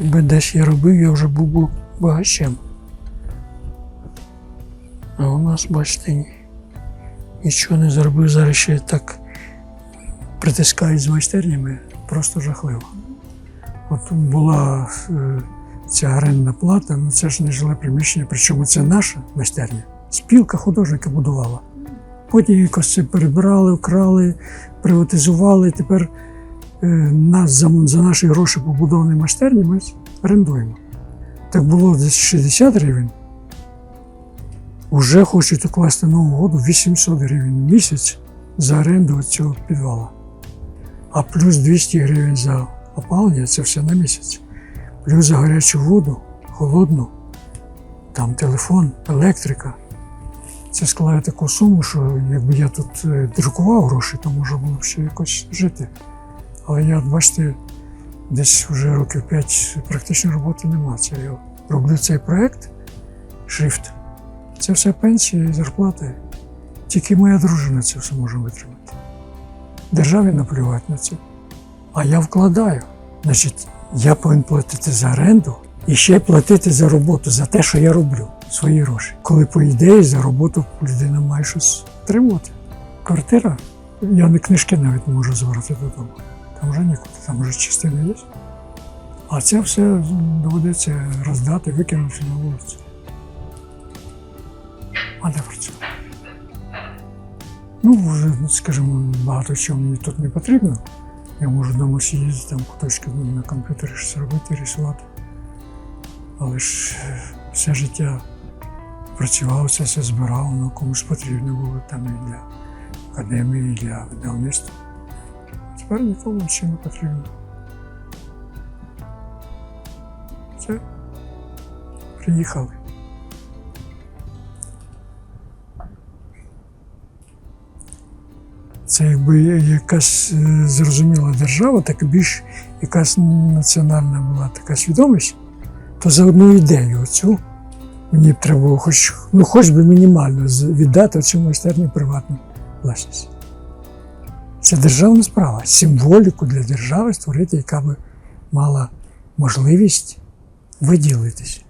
Якби десь я робив, я вже був би багачем. А у нас, бачите, нічого не зробив, зараз ще так притискають з майстернями, просто жахливо. От була е, ця орендна плата, ну це ж не жиле приміщення, причому це наша майстерня. Спілка художника будувала. Потім якось це перебирали, вкрали, приватизували. Тепер нас за, за наші гроші побудовані майстерні ми орендуємо. Так було десь 60 гривень. Уже хочуть укласти нову угоду 800 гривень в місяць за оренду цього підвала. А плюс 200 гривень за опалення це все на місяць. Плюс за гарячу воду, холодну, там телефон, електрика. Це складає таку суму, що якби я тут е, друкував гроші, то можна було б ще якось жити. Але я, бачите, десь вже років 5 практично роботи нема. Це я роблю цей проект, шрифт. Це все пенсія і зарплати. Тільки моя дружина це все може витримати. Державі наплювати на це. А я вкладаю. Значить, я повинен платити за оренду і ще платити за роботу, за те, що я роблю, свої гроші. Коли, по ідеї, за роботу людина має щось отримувати. Квартира, я не книжки навіть не можу забрати додому. Там вже нікуди, там вже частина є. А це все доведеться роздати, викинути на вулицю. А де працювати? Ну, вже, ну, скажімо, багато чого мені тут не потрібно. Я можу вдома сидіти, там куточки на комп'ютері щось робити, рисувати. Але ж е, все життя працював, це все збирав, воно комусь потрібно було там і для академії, і для видавництва. Тепер нікому нічого не потрібно. Все. Приїхали. Це якби якась е, зрозуміла держава, так більш якась національна була така свідомість, то за одну ідею оцю мені б треба хоч, ну, хоч би мінімально віддати цю майстерню приватну власність. Це державна справа. Символіку для держави створити, яка би мала можливість виділитись.